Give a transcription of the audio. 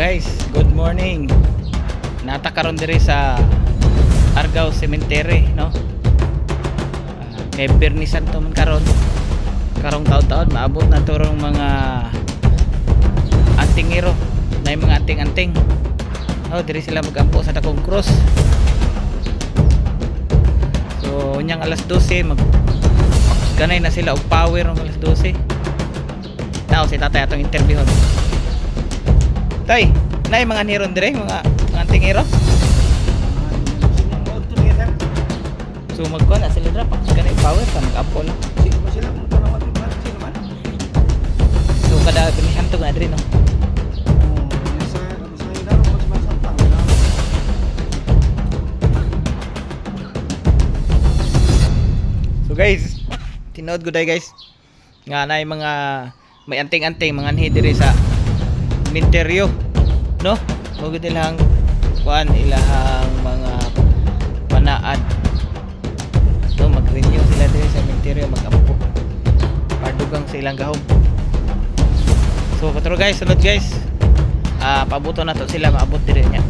guys, good morning. Nata karon diri sa Argao Cemetery, no? Ah, kay Bernie Santo man karon. Karong taon-taon maabot na turong mga antingero, na mga anting-anting. Oh, diri sila magampo sa Dakong Cross. So, unyang alas 12 mag ganay na sila og power ng alas 12. Now, si tatay atong interviewon. Tay, na yung mga niron dire, mga, mga anting hero. So magkuha na sila dra, pag ganay power ka mag-apple. So kada binihantog na dire no. So guys, tinood ko dai guys. Nga na mga may anting-anting mga anhi diri sa minteryo, no? Gud ilang kuan ilahang mga panaad. So mag-renew sila diri sa minteryo mag-ampo. Pardugang sa ilang gahom. So katro guys, sunod guys. Ah, pabuto na to sila maabot diri niya.